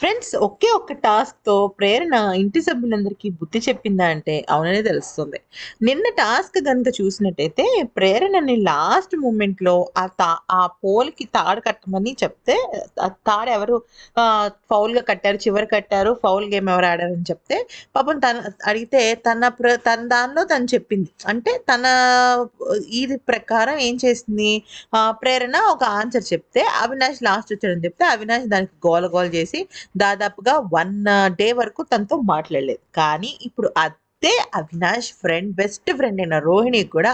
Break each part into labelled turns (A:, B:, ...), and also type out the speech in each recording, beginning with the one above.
A: Friends ఒకే ఒక్క టాస్క్‌తో ప్రేరణ ఇంటి సభ్యులందరికీ బుద్ధి చెప్పిందా అంటే అవుననే తెలుస్తుంది. నిన్న టాస్క్ గనుక చూసినట్టయితే ప్రేరణని లాస్ట్ మూమెంట్‌లో ఆ తా ఆ పోల్‌కి తాడు కట్టమని చెప్తే తాడు ఎవరు ఆహ్, ఫౌల్‌గా కట్టారు. చివరి కట్టారు. ఫౌల్ గేమ్ ఎవరు ఆడారని చెప్తే పాపం తన అడిగితే తన ప్ర తన దానిలో తను చెప్పింది. అంటే తన ఇది ప్రకారం ఏం చేసింది ప్రేరణ ఒక ఆన్సర్ చెప్తే అవినాష్ లాస్ట్ వచ్చాడని చెప్తే అవినాష్ దానికి గోల గోల చేసి దాదాపుగా వన్ డే uh, వరకు తనతో మాట్లాడలేదు. కానీ ఇప్పుడు అయితే అవినాష్ ఫ్రెండ్ బెస్ట్ ఫ్రెండ్ అయిన రోహిణి కూడా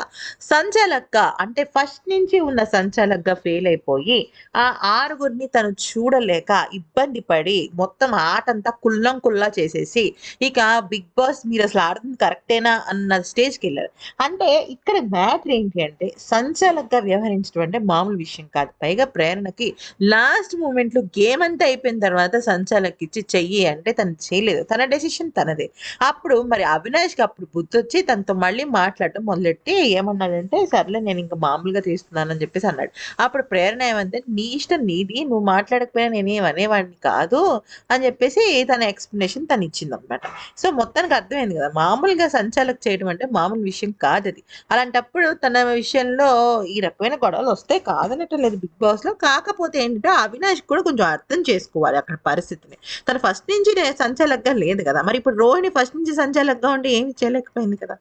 A: సంచాలక్క అంటే ఫస్ట్ నుంచి ఉన్న సంచాలక్‌గా ఫెయిల్ అయిపోయి ఆ ఆరుగురిని తను చూడలేక ఇబ్బంది పడి మొత్తం ఆటంతా కుల్లం కుల్లా చేసేసి ఇక బిగ్ బాస్ మీరు అసలు ఆడుతుంది కరెక్టేనా అన్న స్టేజ్‌కెళ్ళారు. అంటే ఇక్కడ మ్యాటర్ ఏంటి అంటే సంచాలక్‌గా వ్యవహరించడం అంటే మామూలు విషయం కాదు. పైగా ప్రేరణకి లాస్ట్ మూమెంట్‌లో గేమ్ అంతా అయిపోయిన తర్వాత సంచాలక్ ఇచ్చి చెయ్యి అంటే తను చేయలేదు. తన డెసిషన్ తనదే. అప్పుడు మరి అవినాష్‌కి అప్పుడు బుద్ధొచ్చి తనతో మళ్ళీ మాట్లాడటం మొదలెట్టి ఏమన్నాడంటే సర్లే నేను ఇంకా మామూలుగా తీస్తున్నానని చెప్పేసి అన్నాడు. అప్పుడు ప్రేరణ ఏమంటే నీ ఇష్టం నీది. నువ్వు మాట్లాడకపోయినా నేనేమి అనేవాడిని కాదు అని చెప్పేసి తన ఎక్స్ప్లెనేషన్ తను ఇచ్చిందనమాట. సో మొత్తానికి అర్థమైంది కదా! మామూలుగా సంచాలక్ చేయడం అంటే మామూలు విషయం కాదు అది అలాంటప్పుడు తన విషయంలో ఈ రకమైన గొడవలు వస్తే కాదనటం లేదు బిగ్ బాస్‌లో. కాకపోతే ఏంటంటే అవినాష్ కూడా కొంచెం అర్థం చేసుకోవాలి అక్కడ పరిస్థితిని. తను ఫస్ట్ నుంచి నే సంచాలక్‌గా లేదు కదా! మరి ఇప్పుడు రోహిణి ఫస్ట్ నుంచి సంచాలక్‌గా ఉండి ఏమి చేయలేకపోయింది కదా!